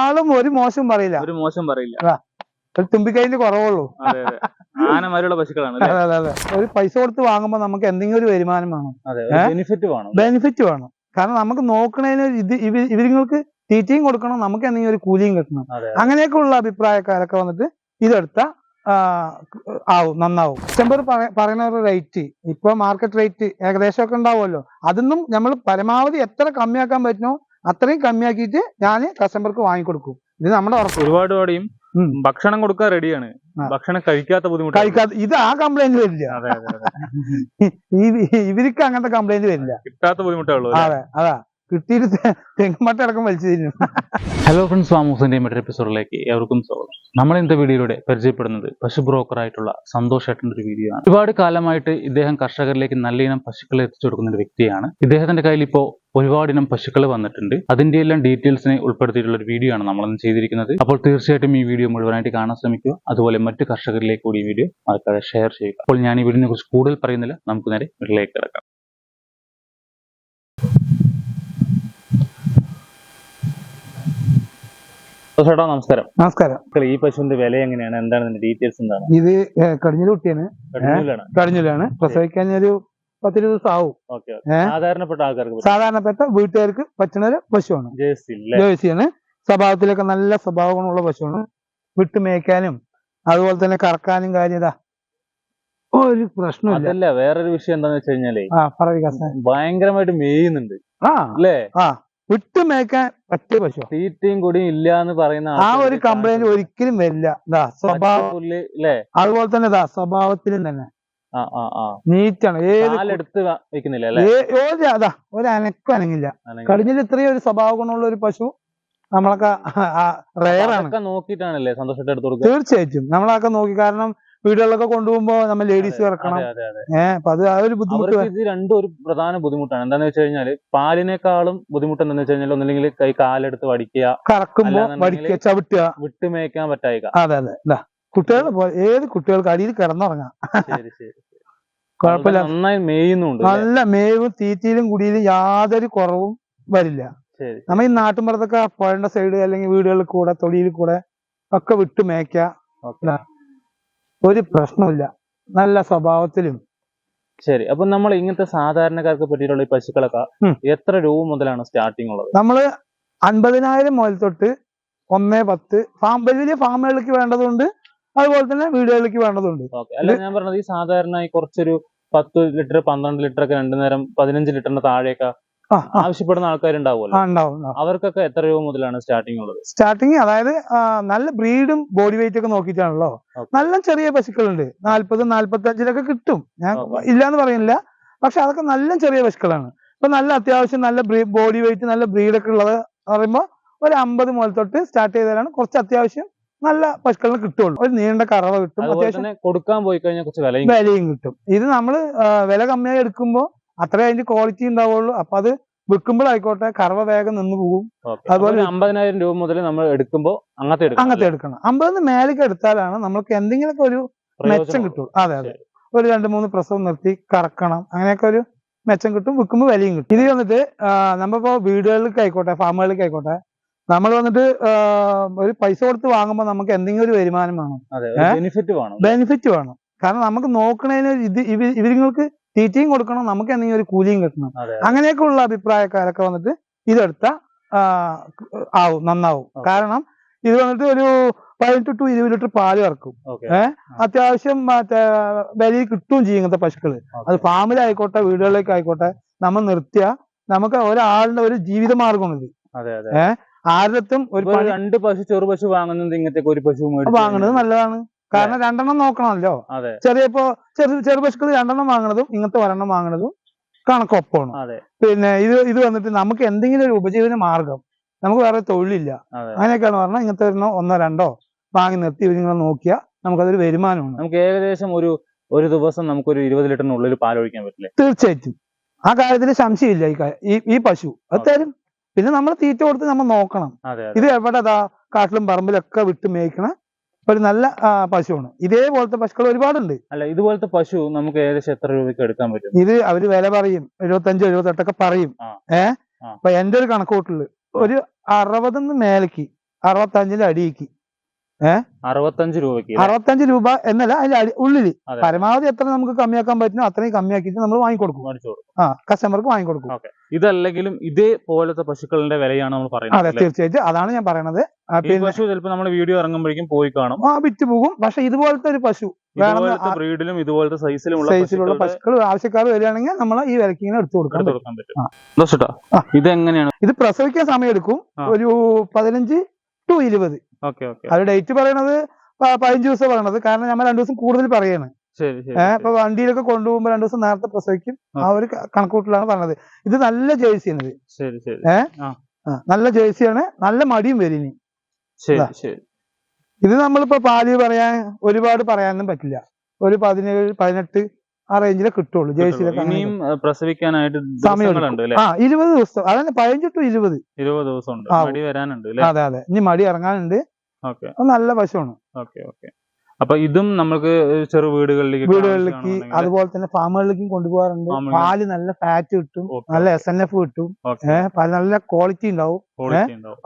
ആളും ഒരു മോശം പറയില്ല. ഒരു മോശം പറയില്ല. തുമ്പിക്കൈയിൽ കുറവുള്ളൂ. അതെ അതെ. ആനമാരുള്ള പശുക്കളാണ് അതെ അതെ ഒരു പൈസ കൊടുത്ത് വാങ്ങുമ്പോ നമുക്ക് എന്തെങ്കിലും ഒരു വരുമാനം വേണം? ബെനിഫിറ്റ് വേണം ബെനിഫിറ്റ് വേണം. കാരണം നമുക്ക് നോക്കണതിന് ഇത് ഇവരിങ്ങൾക്ക് തീറ്റയും കൊടുക്കണം നമുക്ക് എന്തെങ്കിലും ഒരു കൂലിയും കിട്ടണം. അങ്ങനെയൊക്കെ ഉള്ള അഭിപ്രായക്കാരൊക്കെ വന്നിട്ട് ഇതെടുത്ത ആവും നന്നാവും. ഡിസംബർ പറയുന്ന ഒരു റേറ്റ് ഇപ്പൊ മാർക്കറ്റ് റേറ്റ് ഏകദേശം ഒക്കെ ഉണ്ടാവുമല്ലോ. അതൊന്നും നമ്മൾ പരമാവധി എത്ര കമ്മിയാക്കാൻ പറ്റുമോ അത്രയും കമ്മിയാക്കിയിട്ട് ഞാൻ കസ്റ്റമർക്ക് വാങ്ങിക്കൊടുക്കും. ഇത് നമ്മുടെ ഉറപ്പ്. ഒരുപാട് പാടിയും. ഭക്ഷണം കൊടുക്കാൻ റെഡിയാണ് ഭക്ഷണം കഴിക്കാത്ത ബുദ്ധിമുട്ട് കഴിക്കാത്ത ഇത് ആ കംപ്ലൈന്റ് വരില്ല. ഇവർക്ക് അങ്ങനത്തെ കംപ്ലൈന്റ് വരില്ല. കിട്ടാത്ത ബുദ്ധിമുട്ടേ ഉള്ളൂ അതെ അതാ. കിട്ടിയിട്ട് തെ- തെങ്ങുമട്ട അടക്കം വലിച്ചു തിന്നും ഹലോ ഫ്രണ്ട്സ് ഫാമൂസിന്റെ മറ്റൊരു എപ്പിസോഡിലേക്ക് ഏവർക്കും സ്വാഗതം. നമ്മൾ ഇന്നത്തെ വീഡിയോയിലൂടെ പരിചയപ്പെടുന്നത് പശു ബ്രോക്കർ ആയിട്ടുള്ള സന്തോഷ് ഏട്ടന്റെ ഒരു വീഡിയോ ആണ്. ഒരുപാട് കാലമായിട്ട് ഇദ്ദേഹം കർഷകരിലേക്ക് നല്ല ഇനം പശുക്കളെ എത്തിച്ചു കൊടുക്കുന്ന ഒരു വ്യക്തിയാണ്. ഇദ്ദേഹത്തിന്റെ കയ്യിൽ ഇപ്പോൾ ഒരുപാടിനം പശുക്കൾ വന്നിട്ടുണ്ട്. അതിന്റെ എല്ലാം ഡീറ്റെയിൽസിനെ ഉൾപ്പെടുത്തിയിട്ടുള്ള ഒരു വീഡിയോ ആണ് നമ്മളിന്ന് ചെയ്തിരിക്കുന്നത്. അപ്പോൾ തീർച്ചയായിട്ടും ഈ വീഡിയോ മുഴുവനായിട്ട് കാണാൻ ശ്രമിക്കുക. അതുപോലെ മറ്റ് കർഷകരിലേക്ക് കൂടി ഈ വീഡിയോ മറക്കാതെ ഷെയർ ചെയ്യുക. അപ്പോൾ ഞാൻ ഈ വീഡിയോനെ കുറിച്ച് കൂടുതൽ പറയുന്നില്ല. നമുക്ക് നേരെ വീട്ടിലേക്ക് കിടക്കാം. ചേട്ടാ നമസ്കാരം. നമസ്കാരം. ഈ പശുവിന്റെ വില എങ്ങനെയാണ്? എന്താണ് ഡീറ്റെയിൽസ് എന്താണ്? ഇത് കടിഞ്ഞൂൽ കുട്ടിയാണ് കടിഞ്ഞൂലാണ് പ്രസവിക്കാൻ ഒരു പത്തിരു ദിവസം ആവും സാധാരണപ്പെട്ട ആൾക്കാർക്ക് സാധാരണപ്പെട്ട വീട്ടുകാർക്ക് പറ്റുന്ന ഒരു പശുവാണ്. ജേഴ്സിയാണ്. സ്വഭാവത്തിലൊക്കെ നല്ല സ്വഭാവ ഗുണമുള്ള പശുവാണ്. വിട്ട് മേയ്ക്കാനും അതുപോലെ തന്നെ കറക്കാനും കാര്യത ഒരു പ്രശ്നമില്ല അതല്ല വേറൊരു വിഷയം എന്താന്ന് വെച്ച് കഴിഞ്ഞാലേ ഭയങ്കരമായിട്ട് മേയുന്നുണ്ട്. ആ. അല്ലേ? ആ വിട്ട് മേയ്ക്കാൻ പറ്റിയ പശു തീറ്റയും കൂടി ഇല്ല എന്ന് പറയുന്ന ആ ഒരു കംപ്ലൈന്റ് ഒരിക്കലും വരില്ല. ഇതാ പച്ച സ്വഭാവം അതുപോലെ തന്നെ ഇതാ സ്വഭാവത്തിലും തന്നെ. നീറ്റാണ്. ഏത് ഒരു അതാ ഒരു അനക്കം അനങ്ങില്ല. കടിഞ്ഞിട്ട് ഇത്രയും ഒരു സ്വഭാവ ഗുണമുള്ള ഒരു പശു നമ്മളൊക്കെ റയറാണ്. നോക്കിയിട്ടാണല്ലേ എടുത്ത് കൊടുക്കുക? തീർച്ചയായിട്ടും. നമ്മളൊക്കെ നോക്കി കാരണം വീടുകളിലൊക്കെ കൊണ്ടുപോകുമ്പോ നമ്മൾ ലേഡീസ് ഇറക്കണം. ഏഹ് അപ്പൊ അത് ആ ഒരു ബുദ്ധിമുട്ട് അവർക്ക് ഇത് രണ്ടും ഒരു പ്രധാന ബുദ്ധിമുട്ടാണ്. എന്താന്ന് വെച്ച് കഴിഞ്ഞാൽ പാലിനേക്കാളും ബുദ്ധിമുട്ട് എന്താന്ന് വെച്ച് കഴിഞ്ഞാൽ ഒന്നില്ലെങ്കിൽ കൈ കാലെടുത്ത് വടിക്കുക കറക്കുമ്പോ അല്ലാന്നുണ്ടെങ്കിൽ വടിക്കുക ചവിട്ടുക. വിട്ട് മേയ്ക്കാൻ പറ്റായിക. അതെ അതെ. ഇതാ കുട്ടികൾ ഏത് കുട്ടികൾക്ക് അടിയിൽ കിടന്നുറങ്ങാം. ശരി ശരി കുഴപ്പമില്ല. നന്നായി മേയുന്നുണ്ട് അല്ലേ? നല്ല മേവും തീറ്റയിലും കുടിയിലും യാതൊരു കുറവും വരില്ല. ശരി നമ്മ ഈ നാട്ടിൻപുറത്തൊക്കെ പുഴയുടെ സൈഡ് അല്ലെങ്കിൽ വീടുകളിൽ കൂടെ തൊടിയിൽ കൂടെ ഒക്കെ വിട്ട് മേയ്ക്ക. ഓക്കെ. ഒരു പ്രശ്നമില്ല നല്ല സ്വഭാവത്തിലും. ശരി. അപ്പൊ നമ്മൾ ഇങ്ങനത്തെ സാധാരണക്കാർക്ക് പറ്റിയിട്ടുള്ള ഈ പശുക്കളൊക്കെ എത്ര രൂപ മുതലാണ് സ്റ്റാർട്ടിംഗ് ഉള്ളത് നമ്മൾ അൻപതിനായിരം മുതൽ തൊട്ട് ഒന്നേ പത്ത് ഫാം വലിയ വലിയ ഫാമുകളിലേക്ക് വേണ്ടതുണ്ട്. അതുപോലെ തന്നെ വീടുകളിലേക്ക് വേണ്ടതുണ്ട്. ഓക്കെ. അല്ല ഞാൻ പറഞ്ഞത് ഈ സാധാരണ കുറച്ചൊരു പത്ത് ലിറ്റർ പന്ത്രണ്ട് ലിറ്റർ ഒക്കെ രണ്ടു നേരം പതിനഞ്ച് ലിറ്ററിന്റെ താഴെയൊക്കെ ആവശ്യപ്പെടുന്ന ആൾക്കാരുണ്ടാവുമല്ലോ. അവർക്കൊക്കെ എത്ര രൂപ മുതലാണ് സ്റ്റാർട്ടിംഗ് ഉള്ളത്? സ്റ്റാർട്ടിങ് അതായത് നല്ല ബ്രീഡും ബോഡി വെയിറ്റ് ഒക്കെ നോക്കിയിട്ടാണല്ലോ. നല്ല ചെറിയ പശുക്കളുണ്ട്. നാല്പതും നാല്പത്തി അഞ്ചിലൊക്കെ കിട്ടും. ഞാൻ. ഇല്ലാന്ന് പറയുന്നില്ല. പക്ഷെ അതൊക്കെ നല്ല ചെറിയ പശുക്കളാണ്. ഇപ്പൊ നല്ല അത്യാവശ്യം നല്ല ബോഡി വെയിറ്റ് നല്ല ബ്രീഡൊക്കെ ഉള്ളത് പറയുമ്പോൾ ഒരു അമ്പത് മുതൽ തൊട്ട് സ്റ്റാർട്ട് ചെയ്താലാണ് കുറച്ച് അത്യാവശ്യം നല്ല പശുക്കളിന് കിട്ടുള്ളൂ. ഒരു നീണ്ട കറവ കിട്ടും. അത്യാവശ്യം കൊടുക്കാൻ പോയി കഴിഞ്ഞാൽ കുറച്ച് വിലയും കിട്ടും. വിലയും കിട്ടും. ഇത് നമ്മൾ വില കമ്മിയായി എടുക്കുമ്പോൾ അത്രേ അതിന്റെ ക്വാളിറ്റി ഉണ്ടാവുള്ളൂ. അപ്പൊ അത് വിൽക്കുമ്പോഴായിക്കോട്ടെ കറവ വേഗം നിന്ന് പോകും. അതുപോലെ- അമ്പതിനായിരം രൂപ മുതൽ നമ്മൾ എടുക്കുമ്പോൾ അങ്ങനത്തെ എടുക്കണം അങ്ങനത്തെ എടുക്കണം. അമ്പതിന് മേലേക്ക് എടുത്താലാണ് നമ്മൾക്ക് എന്തെങ്കിലുമൊക്കെ ഒരു മെച്ചം കിട്ടും അതെ അതെ. ഒരു രണ്ട് മൂന്ന് പ്രസവം നിർത്തി കറക്കണം. അങ്ങനെയൊക്കെ ഒരു മെച്ചം കിട്ടും വിൽക്കുമ്പോൾ വിലയും കിട്ടും. ഇത് വന്നിട്ട് നമ്മളിപ്പോ വീടുകളിലേക്ക് ആയിക്കോട്ടെ ഫാമുകളിലേക്ക് ആയിക്കോട്ടെ നമ്മൾ വന്നിട്ട് ഒരു പൈസ കൊടുത്ത് വാങ്ങുമ്പോൾ നമുക്ക് എന്തെങ്കിലും ഒരു വരുമാനം വേണം. ബെനിഫിറ്റ് വേണം ബെനിഫിറ്റ് വേണം. കാരണം നമുക്ക് നോക്കണതിന് ഇത് ഇവരുങ്ങൾക്ക് തീറ്റയും കൊടുക്കണം നമുക്ക് എന്തെങ്കിലും ഒരു കൂലിയും കിട്ടണം. അങ്ങനെയൊക്കെ ഉള്ള അഭിപ്രായക്കാരൊക്കെ വന്നിട്ട് ഇതെടുത്ത ആവും നന്നാവും. കാരണം ഇത് വന്നിട്ട് ഒരു പതിനെട്ട് ടു ഇരുപത് ലിറ്റർ പാൽ ഇറക്കും അത്യാവശ്യം മറ്റേ വിലയിൽ കിട്ടുകയും ചെയ്യും ഇങ്ങനത്തെ പശുക്കൾ. അത് ഫാമിലായിക്കോട്ടെ വീടുകളിലേക്ക് ആയിക്കോട്ടെ നമ്മൾ നിർത്തിയ നമുക്ക് ഒരാളുടെ ഒരു ജീവിത അതെ അതെ. ആരുടെത്തും ഒരു രണ്ട് പശു ചെറു പശു വാങ്ങുന്നത് ഇങ്ങനത്തെ ഒരു പശു വാങ്ങുന്നത് നല്ലതാണ്. കാരണം രണ്ടെണ്ണം നോക്കണമല്ലോ. ചെറിയ ഇപ്പോ ചെറു ചെറു പശുക്കൾ രണ്ടെണ്ണം വാങ്ങണതും ഇങ്ങനത്തെ ഒരെണ്ണം വാങ്ങണതും കണക്കൊപ്പമാണ്. പിന്നെ ഇത് ഇത് വന്നിട്ട് നമുക്ക് എന്തെങ്കിലും ഒരു ഉപജീവന മാർഗം നമുക്ക് വേറെ തൊഴിലില്ല. അങ്ങനെയൊക്കെയാണ് പറഞ്ഞാൽ ഇങ്ങനത്തെ ഒരെണ്ണം ഒന്നോ രണ്ടോ വാങ്ങി നിർത്തി നിങ്ങൾ നോക്കിയാൽ നമുക്കതൊരു വരുമാനമാണ്. നമുക്ക് ഏകദേശം ഒരു ഒരു ദിവസം നമുക്കൊരു ഇരുപത് ലിറ്ററിനുള്ളിൽ പാൽ ഒഴിക്കാൻ പറ്റില്ല? തീർച്ചയായിട്ടും. ആ കാര്യത്തിൽ സംശയമില്ല. ഈ ഈ ഈ പശു അത് തരും. പിന്നെ നമ്മൾ തീറ്റ കൊടുത്ത് നമ്മൾ നോക്കണം. ഇത് എവിടെ ദാ കാട്ടിലും പറമ്പിലൊക്കെ വിട്ട് മേയ്ക്കണ ഒരു നല്ല പശുവാണ്. ഇതേപോലത്തെ പശുക്കൾ ഒരുപാടുണ്ട്. അല്ല ഇതുപോലത്തെ പശു നമുക്ക് ഏകദേശം എത്ര രൂപയ്ക്ക് എടുക്കാൻ പറ്റും? ഇത് അവർ വില പറയും. എഴുപത്തഞ്ചോ എഴുപത്തെട്ടൊക്കെ പറയും. ഏഹ്. അപ്പൊ എന്റെ ഒരു കണക്കൂട്ടിൽ ഒരു അറുപതിന്ന് മേലേക്ക് അറുപത്തഞ്ചിന്റെ അടിയിക്ക് അറുപത്തഞ്ച് രൂപയ്ക്ക് അറുപത്തഞ്ച് രൂപ എന്നല്ല അതിന്റെ അടി ഉള്ളിൽ. പരമാവധി എത്ര നമുക്ക് കമ്മിയാക്കാൻ പറ്റുമോ അത്രയും കമ്മിയാക്കിയിട്ട് നമ്മൾ വാങ്ങിക്കൊടുക്കും. ആ കസ്റ്റമർക്ക് വാങ്ങിക്കൊടുക്കും. ഇതല്ലെങ്കിലും ഇതേപോലത്തെ പശുക്കളുടെ വിലയാണ് നമ്മൾ പറയുന്നത് അതെ തീർച്ചയായിട്ടും. അതാണ് ഞാൻ പറയണത്. പശു ചിലപ്പോൾ നമ്മൾ വീഡിയോ ഇറങ്ങുമ്പോഴേക്കും പോയി കാണും. ആ വിറ്റ് പോകും. പക്ഷെ ഇതുപോലത്തെ ഒരു പശു ഇതുപോലത്തെ ബ്രീഡിലും ഇതുപോലത്തെ സൈസിലുമുള്ള സൈസിലുള്ള പശുക്കൾ ആവശ്യക്കാർ വരികയാണെങ്കിൽ നമ്മൾ ഈ വിലക്ക് ഇങ്ങനെ എടുത്തു കൊടുക്കാൻ പറ്റും. ഇത് എങ്ങനെയാണ് ഇതെങ്ങനെയാണ്? ഇത് പ്രസവിക്കാൻ സമയം എടുക്കും ഒരു പതിനഞ്ച് ടു ഇരുപത്. അത് ഡേറ്റ് പറയണത് പതിനഞ്ച് ദിവസം പറയണത്. കാരണം നമ്മൾ രണ്ടു ദിവസം കൂടുതൽ പറയാണ്. ഏഹ് ഇപ്പൊ വണ്ടിയിലൊക്കെ കൊണ്ടുപോകുമ്പോ രണ്ടു ദിവസം നേരത്തെ പ്രസവിക്കും. ആ. ഒരു കണക്കൂട്ടിലാണ് പറഞ്ഞത്. ഇത് നല്ല ജേഴ്സിയാണ് ഇത് ശരി. ശരി ആ, നല്ല ജേഴ്സിയാണ്. നല്ല മടിയും വരും ഇത്. നമ്മളിപ്പോ പാൽ പറയാൻ ഒരുപാട് പറയാനൊന്നും പറ്റില്ല. ഒരു പതിനേഴ് പതിനെട്ട് ആ റേഞ്ചിലെ കിട്ടുള്ളൂ ജേഴ്സിയിലൊക്കെ ഏഹ്, പ്രസവിക്കാനായിട്ട് സമയം ആ ഇരുപത് ദിവസം. അതന്നെ പതിനഞ്ച് ടു ഇരുപത്. ഇരുപത് ദിവസം അതെ അതെ. ഇനി മടി ഇറങ്ങാനുണ്ട്. അത് നല്ല പശുവാണ്. Okay okay. അപ്പൊ ഇതും നമ്മൾക്ക് ചെറു വീടുകളിലേക്ക് വീടുകളിലേക്ക് അതുപോലെ തന്നെ ഫാമുകളിലേക്കും കൊണ്ടുപോകാറുണ്ട്. പാൽ നല്ല ഫാറ്റ് കിട്ടും നല്ല എസ് എൻ എഫ് കിട്ടും. പാൽ നല്ല ക്വാളിറ്റി ഉണ്ടാവും.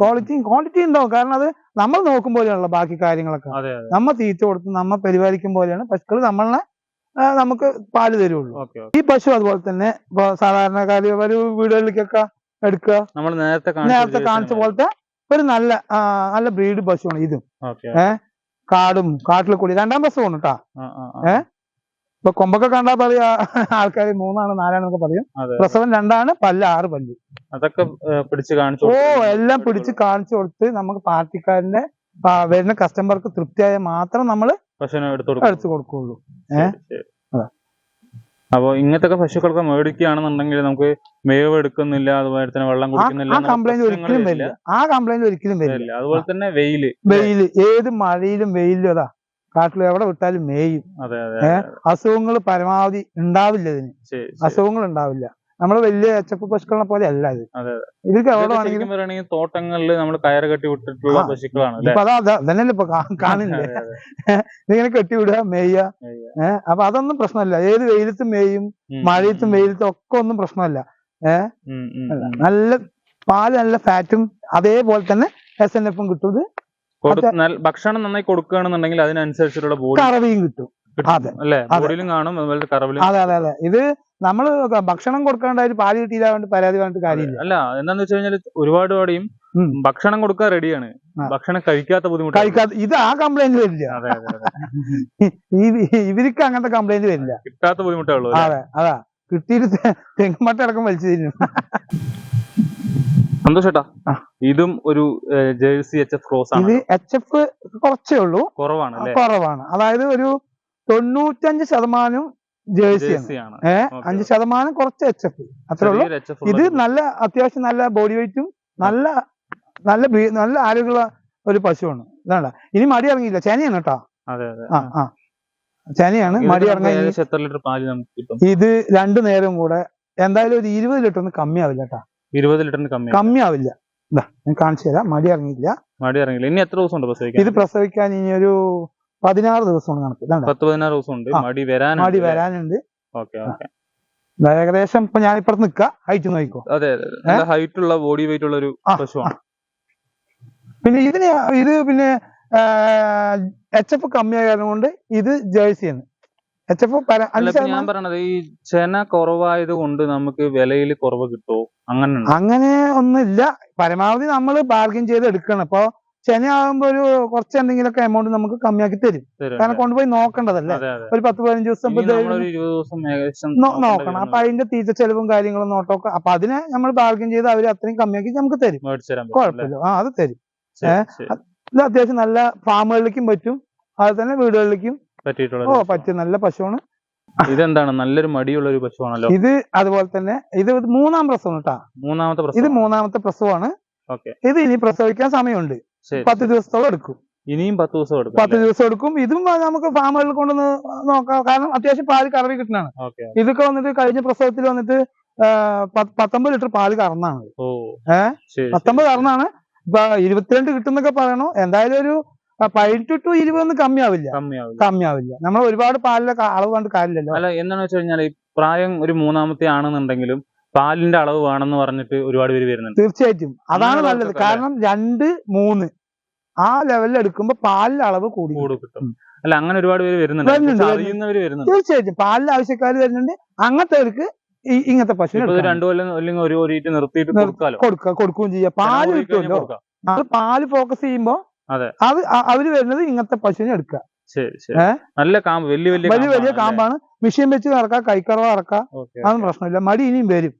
ക്വാളിറ്റി ക്വാണ്ടിറ്റി ഉണ്ടാവും. കാരണം അത് നമ്മൾ നോക്കും പോലെയാണല്ലോ ബാക്കി കാര്യങ്ങളൊക്കെ. നമ്മ തീറ്റ കൊടുത്ത് നമ്മ പരിപാലിക്കും പോലെയാണ് പശുക്കൾ നമ്മളെ നമുക്ക് പാൽ തരുള്ളൂ. ഈ പശു അതുപോലെ തന്നെ ഇപ്പൊ സാധാരണക്കാര് ഒരു വീടുകളിലേക്കൊക്കെ എടുക്കുക. നമ്മൾ നേരത്തെ നേരത്തെ കാണിച്ച പോലത്തെ ഒരു നല്ല നല്ല ബ്രീഡ് പശുവാണ് ഇതും. ഏഹ്? കാടും കാട്ടിൽ കൂടി രണ്ടാം പ്രസവമാണ് കേട്ടാ ഏഹ്? ഇപ്പൊ കൊമ്പൊക്കെ കണ്ടാ പറയാ ആൾക്കാർ മൂന്നാണ് നാലാണെന്നൊക്കെ പറയും. പ്രസവൻ പ്രസവം രണ്ടാണ് പല്ല് ആറ് പല്ല്. അതൊക്കെ ഏഹ്, പിടിച്ച് കാണിച്ചു ഓ എല്ലാം പിടിച്ച് കാണിച്ചു കൊടുത്ത് നമുക്ക് പാർട്ടിക്കാരന്റെ വരുന്ന കസ്റ്റമർക്ക് തൃപ്തിയായ മാത്രം നമ്മൾ എടുത്തു കൊടുക്കും എടുത്തു കൊടുക്കുള്ളൂ. ശരി, ശരി. അതാ. അപ്പൊ ഇങ്ങനത്തെ പശുക്കളൊക്കെ മേടിക്കുകയാണെന്നുണ്ടെങ്കിൽ നമുക്ക് മേവ് എടുക്കുന്നില്ല അതുപോലെ തന്നെ വെള്ളം കുടിക്കുന്നില്ല ആ കംപ്ലൈന്റ് ഒരിക്കലും വരില്ല. ആ കംപ്ലൈന്റ് ഒരിക്കലും വരില്ല. അതുപോലെ തന്നെ വെയിൽ വെയിൽ ഏത് മഴയിലും വെയിലും അതാ കാട്ടിൽ എവിടെ വിട്ടാലും മേയും? അസുഖങ്ങൾ പരമാവധി ഉണ്ടാവില്ല ഇതിന്. അസുഖങ്ങൾ ഉണ്ടാവില്ല നമ്മൾ വലിയ എച്ചപ്പ് പശുക്കളെ പോലെ അല്ല ഇത്. അതെ, ഇവർക്ക് എവിടെ വേണമെങ്കിലും തോട്ടങ്ങളിൽ നമ്മൾ കയറ് കെട്ടി വിട്ടിട്ടുള്ള. പശുക്കളാണ് അല്ലെ? ഇപ്പൊ അതാ അതന്നെയല്ലേ ഇപ്പൊ കാണില്ലേ ഇതിങ്ങനെ കെട്ടിവിടുക മേയ്യ മേയ്യ. ഏഹ് അപ്പൊ അതൊന്നും പ്രശ്നമല്ല. ഏത് വെയിലത്തും മേയും മഴയത്തും വെയിലത്തും ഒക്കെ ഒന്നും പ്രശ്നമല്ല. ഏഹ് നല്ല പാൽ നല്ല ഫാറ്റും അതേപോലെ തന്നെ എസ് എൻ എഫും കിട്ടും ഭക്ഷണം നന്നായി കൊടുക്കുകയാണെന്നുണ്ടെങ്കിൽ അതിനനുസരിച്ചിട്ടുള്ള കറവിയും കിട്ടും. അതെ. അല്ലെ? ബോഡിയിലും കാണും അതുപോലെ കറവിലും അതെ അതെ അതെ. ഇത് നമ്മൾ ഭക്ഷണം കൊടുക്കാണ്ടായിട്ട് പാൽ കിട്ടിയില്ല പരാതി പറഞ്ഞിട്ട് കാര്യമില്ല. അല്ല എന്താന്ന് വെച്ച് കഴിഞ്ഞാൽ ഒരുപാട് പാടിയും ഭക്ഷണം കൊടുക്കാൻ റെഡിയാണ് ഭക്ഷണം കഴിക്കാത്ത ബുദ്ധിമുട്ട് കഴിക്കാത്ത ഇത് ആ കംപ്ലൈന്റ് വരില്ല. ഇവർക്ക് അങ്ങനത്തെ കംപ്ലൈന്റ് വരില്ല. കിട്ടാത്ത ബുദ്ധിമുട്ടുള്ളൂ? അതെ അതാ. കിട്ടിയിട്ട് തെങ്ങുമട്ട അടക്കം വലിച്ചു തരും സന്തോഷേട്ടാ ഇതും ഒരു ജേഴ്സി എച്ച് എഫ് ക്രോസ് ഇത് ആണ് എച്ച് എഫ് കുറച്ചേ ഉള്ളൂ. കുറവാണ് കുറവാണ്. അതായത് ഒരു തൊണ്ണൂറ്റഞ്ച് ശതമാനം ജേഴ്സിയാണ്. ഏഹ്. അഞ്ച് ശതമാനം കുറച്ച് എച്ച് എഫ് അത്രേ ഉള്ളൂ. ഇത് നല്ല അത്യാവശ്യം നല്ല ബോഡി വെയിറ്റും നല്ല നല്ല നല്ല ആരോഗ്യമുള്ള ഒരു പശുവാണ്. ഇതാണ്ട ഇനി മടി ഇറങ്ങിയില്ല. ചേനയാണ് കേട്ടോ. ആ ആ. ചേനയാണ്. മടി ഇറങ്ങി ഇത് രണ്ടു നേരം കൂടെ. എന്തായാലും ഒരു ഇരുപത് ലിറ്റർ ഒന്നും കമ്മിയാവില്ല കേട്ടോ. ഇരുപത് ലിറ്ററിന് കമ്മി കമ്മിയാവില്ല. ഇതാ ഞാൻ കാണിച്ചു തരാം. മടി ഇറങ്ങിയില്ല. മടി ഇറങ്ങില്ല ഇനി എത്ര ദിവസം ഉണ്ട് ഇത് പ്രസവിക്കാൻ ഇനി ഒരു പതിനാറ് ദിവസമാണ് കണക്ക്. പത്ത് പതിനാറ് ദിവസം ഉണ്ട് മടി വരാൻ മടി വരാനുണ്ട്. Okay okay. ഇതാ ഏകദേശം ഇപ്പൊ ഞാൻ ഇപ്പുറത്ത് നിക്ക. ഹൈറ്റ് നോക്കിക്കോ. അതെ ഹൈറ്റ് ഉള്ള ബോഡി വെയിറ്റ് ഉള്ള ഒരു പശുവാണ്. പിന്നെ ഇതിന് ഇത് പിന്നെ എച്ച് എഫ് കമ്മിയായ കാരണം കൊണ്ട് ഇത് ജേഴ്സിയാണ്. എച്ച് എഫ് ഞാൻ പറഞ്ഞത് പറയണത് ഈ ചെന കുറവായത് കൊണ്ട് നമുക്ക് വിലയിൽ കുറവ് കിട്ടുമോ അങ്ങനെ? അങ്ങനെ ഒന്നുമില്ല. പരമാവധി നമ്മൾ ബാർഗിൻ ചെയ്ത് എടുക്കണം. ഇപ്പൊ ശനിയാകുമ്പോ ഒരു കുറച്ച് എന്തെങ്കിലുമൊക്കെ എമൗണ്ട് നമുക്ക് കമ്മിയാക്കി തരും. കാരണം? കൊണ്ടുപോയി നോക്കേണ്ടതല്ലേ? ഒരു പത്ത് പതിനഞ്ച് ദിവസം നോക്കണം. അപ്പൊ. അതിന്റെ തീറ്റ ചെലവും കാര്യങ്ങളും നോട്ടോ അപ്പൊ അതിനെ നമ്മൾ ബാർഗിൻ ചെയ്ത് അവർ അത്രയും കമ്മിയാക്കി നമുക്ക് തരും? കുഴപ്പമില്ല. ആ അത് തരും. ഏഹ്. ഇത് അത്യാവശ്യം നല്ല ഫാമുകളിലേക്കും പറ്റും. അത് തന്നെ വീടുകളിലേക്കും ഓ ഒരു പറ്റും നല്ല പശുവാണ്. ഇതെന്താണ്? നല്ലൊരു മടിയുള്ള ഒരു പശുവാണല്ലോ. ഇത് അതുപോലെ തന്നെ ഇത് മൂന്നാം പ്രസവം കേട്ടാ. മൂന്നാമത്തെ ഇത് മൂന്നാമത്തെ പ്രസവമാണ്. ഇത് ഇനി പ്രസവിക്കാൻ സമയമുണ്ട്. പത്ത് ദിവസത്തോളം എടുക്കും. ഇനിയും പത്ത് ദിവസം എടുക്കും പത്ത് ദിവസം എടുക്കും. ഇതും നമുക്ക് ഫാമുകളിൽ കൊണ്ടുവന്ന് നോക്കാം. കാരണം അത്യാവശ്യം പാൽ കറവി കിട്ടണാണ് ഇതൊക്കെ വന്നിട്ട് കഴിഞ്ഞ പ്രസവത്തിൽ വന്നിട്ട് പത്തൊമ്പത് ലിറ്റർ പാൽ കറന്നാണ്. ഓ ഏ? ശരി പത്തൊമ്പത് കറന്നാണ്. ഇപ്പൊ ഇരുപത്തിരണ്ട് കിട്ടുന്നൊക്കെ പറയണോ. എന്തായാലും ഒരു പതിനെട്ട് ടു ഇരുപതൊന്നും കമ്മിയാവില്ല. കമ്മിയാവില്ല. നമ്മൾ ഒരുപാട് പാലിലെ അളവ് കണ്ട് കാര്യമില്ലല്ലോ. അല്ല എന്താണെന്ന് വെച്ച് കഴിഞ്ഞാൽ പ്രായം ഒരു മൂന്നാമത്തെ ആണെന്നുണ്ടെങ്കിലും പാലിന്റെ അളവ് വേണമെന്ന് പറഞ്ഞിട്ട് ഒരുപാട് പേര് വരുന്നുണ്ട്. തീർച്ചയായിട്ടും. അതാണ് നല്ലത്. കാരണം രണ്ട് മൂന്ന് ആ ലെവലിൽ എടുക്കുമ്പോൾ പാലിന്റെ അളവ് കൂടി കിട്ടും. അല്ല അങ്ങനെ ഒരുപാട് പേര് വരുന്നുണ്ട്. അറിയുന്നവര് വരുന്നുണ്ട്. തീർച്ചയായിട്ടും. പാലിന്റെ ആവശ്യക്കാർ വരുന്നുണ്ട്. അങ്ങനത്തെവർക്ക് ഇങ്ങനത്തെ പശുവിന് രണ്ടു കൊല്ലം അല്ലെങ്കിൽ ഒരു ഒരീറ്റ് നിർത്തിയിട്ട് കൊടുക്കുക കൊടുക്കുകയും ചെയ്യാം. പാൽ കിട്ടുമല്ലോ? അത് പാൽ ഫോക്കസ് ചെയ്യുമ്പോ അതെ. അവർ വരുന്നത് ഇങ്ങനത്തെ പശുവിനെ എടുക്കുക. നല്ല കാമ്പ് വലിയ വലിയ വലിയ വലിയ കാമ്പാണ് മെഷീൻ വെച്ച് നടക്കാം കൈക്കറവ് നടക്കാം അതൊന്നും പ്രശ്നമില്ല. മടി ഇനിയും വരും.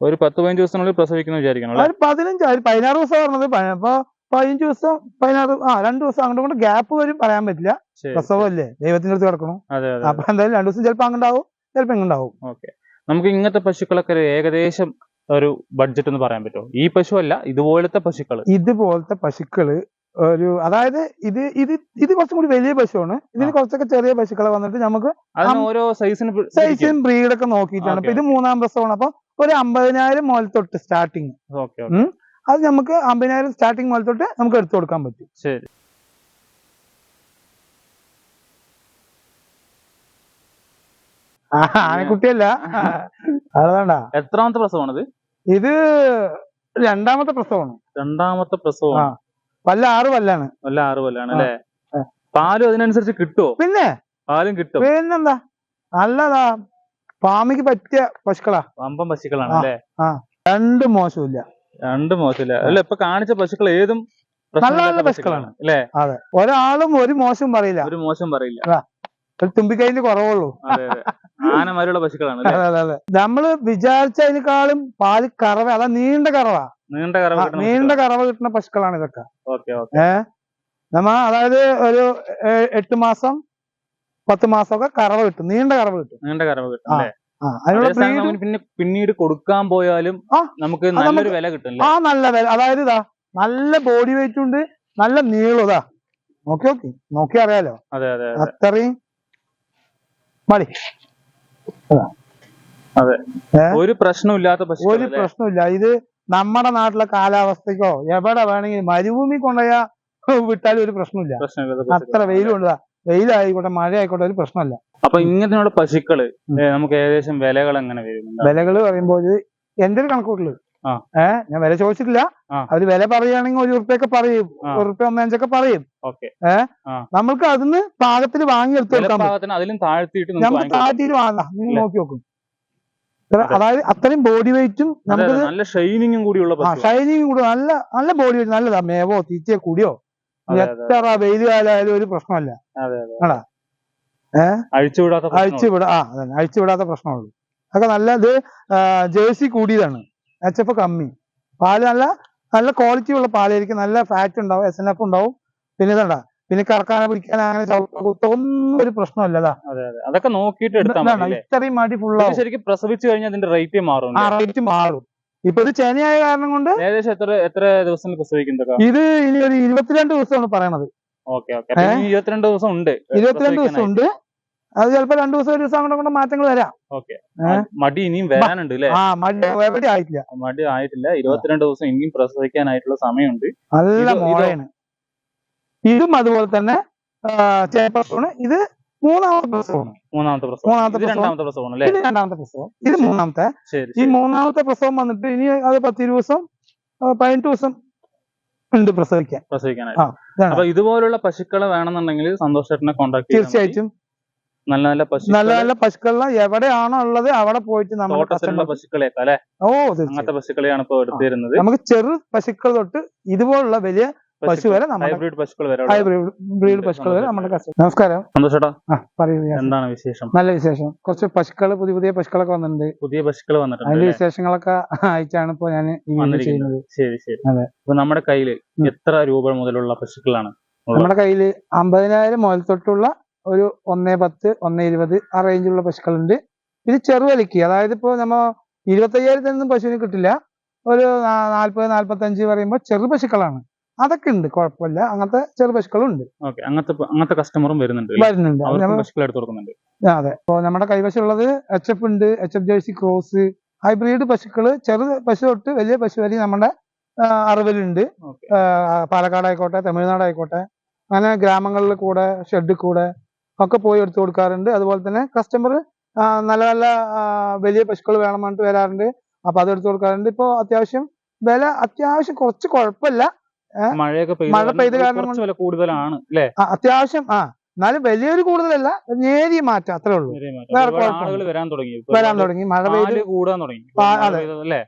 ഒരു പത്ത് പതിനഞ്ച് ദിവസത്തിനുള്ളിൽ പ്രസവിക്കുന്ന വിചാരിക്കണം പതിനഞ്ച് പതിനാറ് ദിവസം പറഞ്ഞത് അപ്പൊ പതിനഞ്ച് ദിവസം പതിനാറ് ആ രണ്ടു ദിവസം അങ്ങോട്ടും കൊണ്ട് ഗ്യാപ്പ് വരും പറയാൻ പറ്റില്ല. പ്രസവം പ്രസവമല്ലേ? ദൈവത്തിന്റെ അടുത്ത് കിടക്കണം. അപ്പൊ എന്തായാലും രണ്ടു ദിവസം ചിലപ്പോ അങ്ങോട്ടാവും ചിലപ്പോ ഇങ്ങോട്ടാവും ഓക്കെ. നമുക്ക് ഇങ്ങനത്തെ പശുക്കളൊക്കെ ഏകദേശം ഒരു ബഡ്ജറ്റ് എന്ന് പറയാൻ പറ്റുമോ? ഈ പശു അല്ല ഇതുപോലത്തെ പശുക്കൾ ഇതുപോലത്തെ പശുക്കൾ ഒരു അതായത് ഇത് ഇത് ഇത് കുറച്ചും കൂടി വലിയ പശുവാണ്. ഇതിന് കുറച്ചൊക്കെ ചെറിയ പശുക്കളെ വന്നിട്ട് നമുക്ക് ഓരോ സൈസിന് സൈസും ബ്രീഡൊക്കെ നോക്കിയിട്ടാണ്. അപ്പൊ ഇത് മൂന്നാം പ്രസവമാണ്. അപ്പൊ ഒരു അമ്പതിനായിരം മുതൽ തൊട്ട് സ്റ്റാർട്ടിങ് അത് നമുക്ക് അമ്പതിനായിരം സ്റ്റാർട്ടിങ് മുതൽ തൊട്ട് നമുക്ക് എടുത്തു കൊടുക്കാൻ പറ്റും. ശരി. ആനക്കുട്ടിയല്ല അതാണ്ട എത്രാമത്തെ പ്രസവമാണിത്? ഇത് രണ്ടാമത്തെ പ്രസവമാണ്. രണ്ടാമത്തെ പ്രസവം വല്ല ആറ് വല്ലാണ് വല്ല ആറ് വല്ലാണ് അല്ലേ? പാലും അതിനനുസരിച്ച് കിട്ടുമോ പിന്നെ? പാലും കിട്ടും. പിന്നെന്താ? നല്ലതാ. പാമിക്ക് പറ്റിയ പശുക്കളാ. വമ്പൻ പശുക്കളാണ്. അല്ലേ? രണ്ട് മോശമില്ല രണ്ട് മോശമില്ല. അല്ല ഇപ്പൊ കാണിച്ച പശുക്കൾ ഏതും നല്ല നല്ല പശുക്കളാണ്. അല്ലേ? അതെ. ഒരാളും ഒരു മോശം പറയില്ല. ഒരു മോശം പറയില്ല. ഒരു തുമ്പിക്കൈയിൽ കുറവുള്ളൂ. ആനമാരുള്ള പശുക്കളാണ് അതെ അതെ അതെ. നമ്മൾ വിചാരിച്ചതിനേക്കാളും പാൽ കറവ അതാ നീണ്ട കറവ. നീണ്ട കറവ നീണ്ട കറവ കിട്ടുന്ന പശുക്കളാണ് ഇതൊക്കെ. Okay okay. ഏ? നമ്മ അതായത് ഒരു എട്ട് മാസം പത്ത് മാസമൊക്കെ കറവ കിട്ടും. നീണ്ട കറവ കിട്ടും. നീണ്ട കറവ് കിട്ടും പിന്നെ പിന്നീട് കൊടുക്കാൻ പോയാലും ആ, നമുക്ക് നല്ലൊരു വില കിട്ടും ആ നല്ല വില. അതായത് ഇതാ നല്ല ബോഡി വെയിറ്റ് ഉണ്ട് നല്ല നീളം ഇതാ. നോക്കി നോക്കി നോക്കി അറിയാലോ? അതെ അതെ അത്രയും മതി. അതെ. ഒരു പ്രശ്നമില്ലാത്ത ഒരു പ്രശ്നമില്ല ഇത് നമ്മുടെ നാട്ടിലെ കാലാവസ്ഥക്കോ എവിടെ വേണമെങ്കിൽ മരുഭൂമി കൊണ്ടുപോയാ വിട്ടാലും ഒരു പ്രശ്നമില്ല അത്ര വെയിലും അത്ര വെയിലുണ്ട്. വെയിലായിക്കോട്ടെ മഴ ആയിക്കോട്ടെ ഒരു പ്രശ്നമല്ല. അപ്പൊ ഇങ്ങനെയുള്ള പശുക്കൾ നമുക്ക് ഏകദേശം വിലകൾ എങ്ങനെ വരും വിലകൾ പറയുമ്പോൾ എന്റെ ഒരു കണക്കൂട്ടിൽ ഏഹ് ഞാൻ വില ചോദിച്ചിട്ടില്ല. അവർ വില പറയുകയാണെങ്കിൽ ഒരു ഉറുപ്പൊക്കെ പറയും. ഉറുപ്പ്യ ഒന്നഞ്ചൊക്കെ പറയും. ഏഹ് നമ്മൾക്ക് അതിന് പാകത്തിൽ വാങ്ങി എടുത്തു കൊടുക്കാൻ നമുക്ക്. താഴ്ത്തിയിട്ട് വാങ്ങാം നിങ്ങൾ. നോക്കി നോക്കും. അതായത് അത്രയും ബോഡി വെയിറ്റും നമുക്ക് നല്ല ഷൈനിങ്ങും കൂടിയുള്ള ഷൈനിങ്ങും കൂടി നല്ല നല്ല ബോഡി വെയിറ്റ് നല്ലതാ. മേവോ തീറ്റയോ കൂടിയോ? എത്ര വെയിൽ കാലായാലും ഒരു പ്രശ്നമല്ല. അതെ അതെ. ഏഹ് അഴിച്ചുവിടാത്ത അഴിച്ചുവിടാ ആ അതന്നെ. അഴിച്ചുവിടാത്ത പ്രശ്നമുള്ളൂ. അതൊക്കെ നല്ല ഇത് ജേഴ്സി കൂടിയതാണ്. എച്ച് എഫ് കമ്മി. പാൽ നല്ല നല്ല ക്വാളിറ്റി ഉള്ള പാലായിരിക്കും. നല്ല ഫാറ്റ് ഉണ്ടാവും എസ് എൻ എഫ് ഉണ്ടാവും. പിന്നെ ഇതണ്ട പിന്നെ കറക്കാനെ പിടിക്കാൻ അങ്ങനെ ഒന്നും ഒരു പ്രശ്നമല്ല അതൊക്കെ നോക്കിയിട്ട് ഇത്രയും മടി ഇത് ഫുള്ളാവും ശരിക്കും പ്രസവിച്ചു കഴിഞ്ഞാൽ അതിന്റെ റേറ്റ് മാറും ആ റേറ്റ് മാറും. ഇപ്പൊ ഇത് ചെനയായ കാരണം കൊണ്ട് ഏകദേശം എത്ര എത്ര ദിവസം പ്രസവിക്കുന്നതൊക്കെ ഇത് ഇനി ഒരു ഇരുപത്തിരണ്ട് ദിവസമാണ് പറയണത്. Okay okay. ഇരുപത്തിരണ്ട് ദിവസം ഉണ്ട്. ഇരുപത്തിരണ്ട് ദിവസം ഉണ്ട്. അത് ചിലപ്പോ രണ്ടു ദിവസം ഒരു ദിവസം അങ്ങോട്ട് കൊണ്ട് മാറ്റങ്ങൾ വരാം. മടി ഇനിയും വരാനുണ്ട് അല്ലേ മടി ആയിട്ടില്ല. മടി ആയിട്ടില്ല. ഇരുപത്തിരണ്ട് ദിവസം ഇനിയും പ്രസവിക്കാനായിട്ടുള്ള സമയമുണ്ട്. നല്ല ഇത് മോളയാണ് ഇതും അതുപോലെ തന്നെ ചേപ്പണ് ഇത് മൂന്നാമത്തെ പ്രസവമാണ്. മൂന്നാമത്തെ പ്രസവം. മൂന്നാമത്തെ പ്രസവം. രണ്ടാമത്തെ പ്രസവമാണ് അല്ലേ രണ്ടാമത്തെ പ്രസവം. ഇത് മൂന്നാമത്തെ. ഈ മൂന്നാമത്തെ പ്രസവം വന്നിട്ട് ഇനി അത് പത്ത് ദിവസം പതിനെട്ട് ദിവസം ഉണ്ട് പ്രസവിക്കാൻ. പ്രസവിക്കാനായിട്ട്. അപ്പൊ ഇതുപോലുള്ള പശുക്കളെ വേണമെന്നുണ്ടെങ്കിൽ സന്തോഷ് ചേട്ടനെ കോൺടാക്ട് തീർച്ചയായിട്ടും. നല്ല നല്ല പശു നല്ല നല്ല പശുക്കളെ എവിടെയാണോ ഉള്ളത് അവിടെ പോയിട്ട് കസ്റ്റമർ പശുക്കളെയൊക്കെ അല്ലെ? ഓ അങ്ങനത്തെ പശുക്കളെയാണ് ഇപ്പൊ എടുത്തിരുന്നത് നമുക്ക് ചെറു പശുക്കൾ തൊട്ട് ഇതുപോലുള്ള വലിയ പശു വരെ ഹൈബ്രിഡ് പശുക്കൾ വരെ ഹൈബ്രിഡ് ബ്രീഡ് പശുക്കൾ വരെ നമ്മുടെ കസ്റ്റമർ നമസ്കാരം. സന്തോഷേട്ടാ. പറയൂ എന്താണ് വിശേഷം? നല്ല വിശേഷം. കുറച്ച് പശുക്കൾ പുതിയ പുതിയ പശുക്കളൊക്കെ വന്നിട്ടുണ്ട്. പുതിയ പശുക്കൾ വന്നിട്ടുണ്ട് അതിന്റെ? വിശേഷങ്ങളൊക്കെ അയച്ചാണ് ഇപ്പൊ ഞാൻ ചെയ്യുന്നത്. ശരി ശരി. അതെ. അപ്പൊ നമ്മുടെ കയ്യിൽ എത്ര രൂപ മുതലുള്ള പശുക്കളാണ് നമ്മുടെ കയ്യിൽ അമ്പതിനായിരം മുതൽ തൊട്ടുള്ള ഒരു ഒന്നേ പത്ത് ഒന്നേ ഇരുപത് ആ റേഞ്ചിലുള്ള പശുക്കളുണ്ട്. ഇത് ചെറുവലിക്ക് അതായത് ഇപ്പോ നമ്മ ഇരുപത്തയ്യായിരത്തിനൊന്നും പശുവിന് കിട്ടില്ല. ഒരു നാൽപ്പത് നാല്പത് നാല്പത്തഞ്ച് പറയുമ്പോൾ ചെറു പശുക്കളാണ്. അതൊക്കെ ഉണ്ട് കുഴപ്പമില്ല. അങ്ങനത്തെ ചെറു പശുക്കളും ഉണ്ട് ഓക്കെ. അങ്ങനത്തെ അങ്ങനത്തെ കസ്റ്റമറും വരുന്നുണ്ട് വരുന്നുണ്ട്. അത് പശുക്കൾ എടുത്ത് കൊടുക്കുന്നുണ്ട്. ആ, അതെ. അപ്പോ നമ്മുടെ കൈവശമുള്ളത് എച്ച് എഫ് ഉണ്ട് H F Jersey cross hybrid പശുക്കൾ ചെറു പശു തൊട്ട് വലിയ പശു വരെ നമ്മുടെ അറിവിലുണ്ട്. പാലക്കാട് ആയിക്കോട്ടെ തമിഴ്നാട് ആയിക്കോട്ടെ അങ്ങനെ ഗ്രാമങ്ങളിൽ കൂടെ ഷെഡിൽ കൂടെ ഒക്കെ പോയി എടുത്തു കൊടുക്കാറുണ്ട്. അതുപോലെ തന്നെ കസ്റ്റമർ നല്ല നല്ല വലിയ പശുക്കൾ വേണം പറഞ്ഞിട്ട് വരാറുണ്ട്. അപ്പൊ അത് എടുത്തു കൊടുക്കാറുണ്ട്. ഇപ്പോ അത്യാവശ്യം വില അത്യാവശ്യം കുറച്ച് കുഴപ്പമില്ല. മഴയൊക്കെ മഴ പെയ്ത കാരണം വില കൂടുതലാണ് അല്ലേ? അത്യാവശ്യം ആ എന്നാലും വലിയൊരു കൂടുതലല്ല നേരിയ മാറ്റം അത്രേ ഉള്ളൂ. വരാൻ തുടങ്ങി. വരാൻ തുടങ്ങി. മഴ പെയ്ത് കൂടാൻ തുടങ്ങി.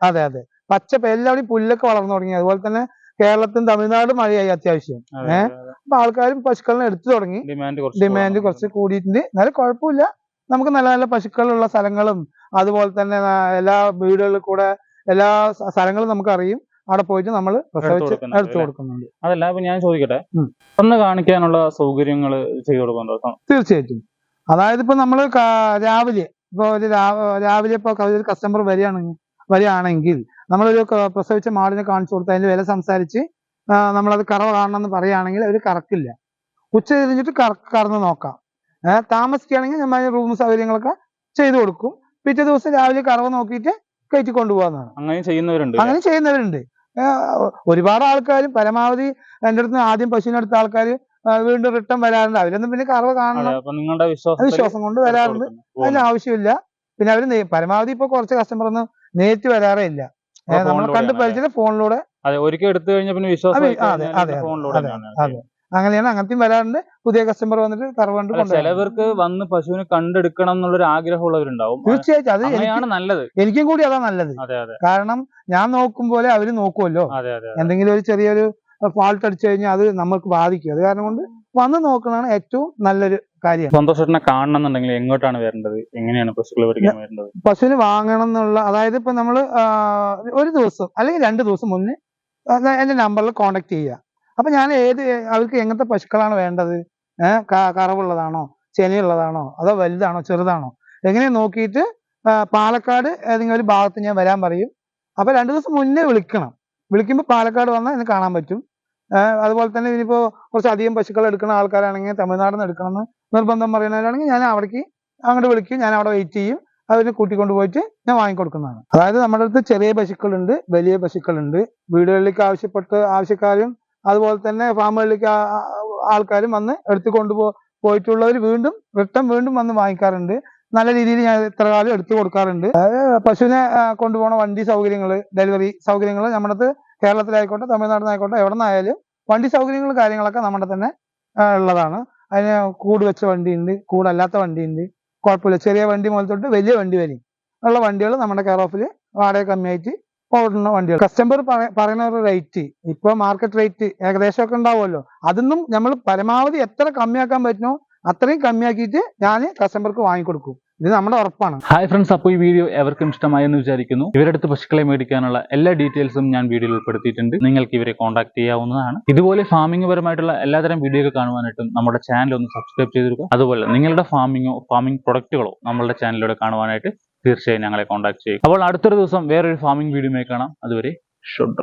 അതെ. അതെ പച്ചപ്പ് എല്ലാവരും പുല്ലൊക്കെ വളർന്നു തുടങ്ങി. അതുപോലെ തന്നെ കേരളത്തിലും തമിഴ്നാട് മഴയായി അത്യാവശ്യം. അതെ, ഏ? അതെ, അതെ. അപ്പൊ ആൾക്കാരും പശുക്കളിനെ എടുത്തു തുടങ്ങി. ഡിമാൻഡ് കുറച്ച് ഡിമാൻഡ് കുറച്ച് കൂടിയിട്ടുണ്ട്. എന്നാലും കുഴപ്പമില്ല. നമുക്ക് നല്ല നല്ല പശുക്കളുള്ള സ്ഥലങ്ങളും അതുപോലെ തന്നെ എല്ലാ വീടുകളിൽ കൂടെ എല്ലാ സ്ഥലങ്ങളും നമുക്ക് അറിയും അവിടെ പോയിട്ട് നമ്മൾ പ്രസവിച്ച് എടുത്തു? കൊടുക്കുന്നുണ്ട്. അതല്ല അപ്പൊ ഞാൻ ചോദിക്കട്ടെ. ഒന്ന് കാണിക്കാനുള്ള സൗകര്യങ്ങൾ ചെയ്തു കൊടുക്കുന്നുണ്ടോ? തീർച്ചയായിട്ടും. അതായത് ഇപ്പൊ നമ്മൾ രാവിലെ ഇപ്പൊ ഒരു രാവിലെ ഇപ്പൊ ഒരു കസ്റ്റമർ വരികയാണെങ്കിൽ വരികയാണെങ്കിൽ നമ്മളൊരു പ്രസവിച്ച മാടിനെ കാണിച്ചു കൊടുത്ത് അതിന്റെ വില സംസാരിച്ച് നമ്മളത് കറവ കാണണമെന്ന് പറയുകയാണെങ്കിൽ അവർ കറക്കില്ല. ഉച്ച തിരിഞ്ഞിട്ട് കറ കറന്ന് നോക്കാം. താമസിക്കുകയാണെങ്കിൽ നമ്മൾ അതിന് റൂം സൗകര്യങ്ങളൊക്കെ ചെയ്തു കൊടുക്കും. പിറ്റേ ദിവസം രാവിലെ കറവ് നോക്കിയിട്ട് കയറ്റി കൊണ്ടുപോകാന്നാണ് അങ്ങനെ ചെയ്യുന്നവരുണ്ട് അങ്ങനെ ചെയ്യുന്നവരുണ്ട്. ഒരുപാട് ആൾക്കാർ പരമാവധി എന്റെ അടുത്ത് ആദ്യം പശുവിനെ എടുത്ത ആൾക്കാർ വീണ്ടും റിട്ടേൺ വരാറുണ്ട്. അവരൊന്നും പിന്നെ കറവ കാണണം വിശ്വാസം കൊണ്ട് വരാറുണ്ട്. അതിന് ആവശ്യമില്ല. പിന്നെ അവർ പരമാവധി ഇപ്പൊ കുറച്ച് കസ്റ്റമർ ഒന്നും നേരിട്ട് വരാറേ ഇല്ല. നമ്മൾ കണ്ട് പരിചയം ഫോണിലൂടെ അതെ ഒരിക്കൽ എടുത്തു കഴിഞ്ഞാൽ പിന്നെ വിശ്വാസം ഫോണിലൂടെ അതെ. അങ്ങനെയാണ്. അങ്ങനത്തെയും വരാറുണ്ട്. പുതിയ കസ്റ്റമർ വന്നിട്ട് കറവ് കണ്ട് ചിലവർക്ക് വന്ന് പശുവിനെ കണ്ടെടുക്കണം എന്നുള്ളൊരു ആഗ്രഹമുള്ളവരുണ്ടാവും. തീർച്ചയായിട്ടും. അത് അങ്ങനെയാണ് നല്ലത്. എനിക്കും കൂടി അതാ നല്ലത്. അതെ അതെ. കാരണം ഞാൻ നോക്കും പോലെ അവർ നോക്കുമല്ലോ എന്തെങ്കിലും ഒരു ചെറിയൊരു ഫാൾട്ട് അടിച്ചു കഴിഞ്ഞാൽ അത് നമുക്ക് ബാധിക്കും. അത് കാരണം കൊണ്ട് വന്ന് നോക്കണതാണ് ഏറ്റവും നല്ലൊരു കാര്യം. സന്തോഷത്തിനെ കാണണം എന്നുണ്ടെങ്കിൽ എങ്ങോട്ടാണ് വരേണ്ടത്? എങ്ങനെയാണ് പശുക്കൾ പഠിക്കാൻ വരേണ്ടത്? പശുവിന് വാങ്ങണം എന്നുള്ള അതായത് ഇപ്പൊ നമ്മൾ ഒരു ദിവസം അല്ലെങ്കിൽ രണ്ട് ദിവസം മുന്നേ എന്റെ നമ്പറിൽ കോണ്ടാക്ട് ചെയ്യുക. അപ്പൊ ഞാൻ ഏത് അവർക്ക് എങ്ങനത്തെ പശുക്കളാണ് വേണ്ടത്? ഏഹ് കറവുള്ളതാണോ? ചെനയുള്ളതാണോ അതോ വലുതാണോ? ചെറുതാണോ? എങ്ങനെ നോക്കിയിട്ട് പാലക്കാട് ഏതെങ്കിലും ഒരു ഭാഗത്ത് ഞാൻ വരാൻ പറയും. അപ്പൊ രണ്ടു ദിവസം മുന്നേ വിളിക്കണം. വിളിക്കുമ്പോൾ പാലക്കാട് വന്നാൽ എന്നെ കാണാൻ പറ്റും. അതുപോലെ തന്നെ ഇനിയിപ്പോ കുറച്ച് അധികം പശുക്കൾ എടുക്കുന്ന ആൾക്കാരാണെങ്കിൽ തമിഴ്നാട് നിന്ന് എടുക്കണമെന്ന് നിർബന്ധം പറയുന്നവരാണെങ്കിൽ ഞാൻ അവിടേക്ക് അങ്ങോട്ട് വിളിക്കും. ഞാൻ അവിടെ വെയിറ്റ് ചെയ്യും. അതിനെ കൂട്ടിക്കൊണ്ട് പോയിട്ട് ഞാൻ വാങ്ങിക്കൊടുക്കുന്നതാണ്. അതായത് നമ്മുടെ അടുത്ത് ചെറിയ പശുക്കളുണ്ട് വലിയ പശുക്കളുണ്ട്. വീടുകളിലേക്ക് ആവശ്യപ്പെട്ട് ആവശ്യക്കാരും അതുപോലെ തന്നെ ഫാമുകളിലേക്ക് ആൾക്കാരും വന്ന് എടുത്തു കൊണ്ടുപോ പോയിട്ടുള്ളവർ വീണ്ടും റിട്ടേൺ വീണ്ടും വന്ന് വാങ്ങിക്കാറുണ്ട്. നല്ല രീതിയിൽ ഞാൻ ഇത്ര കാലം എടുത്തു കൊടുക്കാറുണ്ട്. പശുവിനെ കൊണ്ടുപോകണ വണ്ടി സൗകര്യങ്ങൾ ഡെലിവറി സൗകര്യങ്ങൾ നമ്മുടെ അടുത്ത് കേരളത്തിലായിക്കോട്ടെ തമിഴ്നാട്ടിലായിക്കോട്ടെ എവിടെ നിന്നായാലും വണ്ടി സൗകര്യങ്ങൾ കാര്യങ്ങളൊക്കെ നമ്മുടെ തന്നെ ഉള്ളതാണ്. അതിന് കൂട് വെച്ച വണ്ടിയുണ്ട് കൂടല്ലാത്ത വണ്ടിയുണ്ട്. കുഴപ്പമില്ല. ചെറിയ വണ്ടി മുതൽ തൊട്ട് വലിയ വണ്ടി വരെ ഉള്ള വണ്ടികൾ നമ്മുടെ കെയർ ഓഫിൽ വാടക കമ്മിയായിട്ട് ഓടുന്ന വണ്ടികൾ. കസ്റ്റമർ പറയുന്ന ഒരു റേറ്റ് ഇപ്പൊ മാർക്കറ്റ് റേറ്റ് ഏകദേശം ഒക്കെ ഉണ്ടാവുമല്ലോ. അതൊന്നും നമ്മൾ പരമാവധി എത്ര കമ്മിയാക്കാൻ പറ്റുമോ അത്രയും കമ്മിയാക്കിയിട്ട് ഞാൻ കസ്റ്റമർക്ക് വാങ്ങിക്കൊടുക്കും. ഇത് നമ്മുടെ ഉറപ്പാണ്. ഹായ് ഫ്രണ്ട്സ് അപ്പോൾ ഈ വീഡിയോ എവർക്കും ഇഷ്ടമായെന്ന് വിചാരിക്കുന്നു. ഇവരുടെ അടുത്ത് പശുക്കളെ മേടിക്കാനുള്ള എല്ലാ ഡീറ്റെയിൽസും ഞാൻ വീഡിയോയിൽ ഉൾപ്പെടുത്തിയിട്ടുണ്ട്. നിങ്ങൾക്ക് ഇവരെ കോൺടാക്ട് ചെയ്യാവുന്നതാണ്. ഇതുപോലെ ഫാമിംഗ് പരമായിട്ടുള്ള എല്ലാതരം വീഡിയോ ഒക്കെ കാണുവാനായിട്ടും നമ്മുടെ ചാനൽ ഒന്ന് സബ്സ്ക്രൈബ് ചെയ്തിരിക്കും അതുപോലെ നിങ്ങളുടെ ഫാമിങ്ങോ ഫാമിംഗ് പ്രൊഡക്റ്റുകളോ നമ്മളുടെ ചാനലിലൂടെ കാണുവാനായിട്ട് തീർച്ചയായും ഞങ്ങളെ കോൺടാക്ട് ചെയ്യുക അപ്പോൾ അടുത്തൊരു ദിവസം വേറൊരു ഫാമിംഗ് വീഡിയോ കാണാം. അതുവരെ ഷുഡ്